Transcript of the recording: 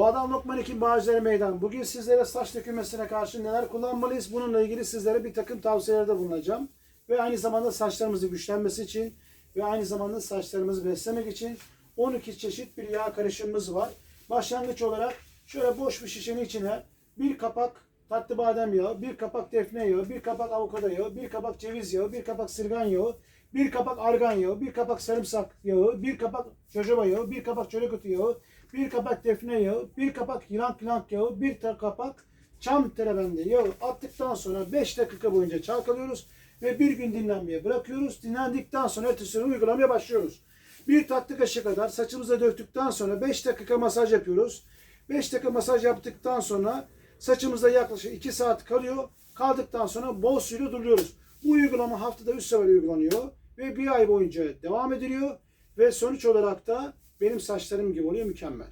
Doğadan Lokman Ekim Bağcıları Meydan. Bugün sizlere saç dökülmesine karşı neler kullanmalıyız? Bununla ilgili sizlere bir takım tavsiyelerde bulunacağım. Ve aynı zamanda saçlarımızın güçlenmesi için ve aynı zamanda saçlarımızı beslemek için 12 çeşit bir yağ karışımımız var. Başlangıç olarak şöyle boş bir şişenin içine bir kapak tatlı badem yağı, bir kapak defne yağı, bir kapak avokado yağı, bir kapak ceviz yağı, bir kapak sırgan yağı, bir kapak argan yağı, bir kapak sarımsak yağı, bir kapak jojoba yağı, bir kapak çörek otu yağı, bir kapak defne yağı, bir kapak yılan yılank yağı, bir kapak çam terebendi yağı attıktan sonra 5 dakika boyunca çalkalıyoruz ve bir gün dinlenmeye bırakıyoruz. Dinlendikten sonra ertesi uygulamaya başlıyoruz. Bir tatlı kaşığı kadar saçımıza döktükten sonra 5 dakika masaj yapıyoruz. 5 dakika masaj yaptıktan sonra saçımızda yaklaşık 2 saat kalıyor. Kaldıktan sonra bol suyla duruyoruz. Bu uygulama haftada 3 sefer uygulanıyor ve bir ay boyunca devam ediliyor ve sonuç olarak da benim saçlarım gibi oluyor mükemmel.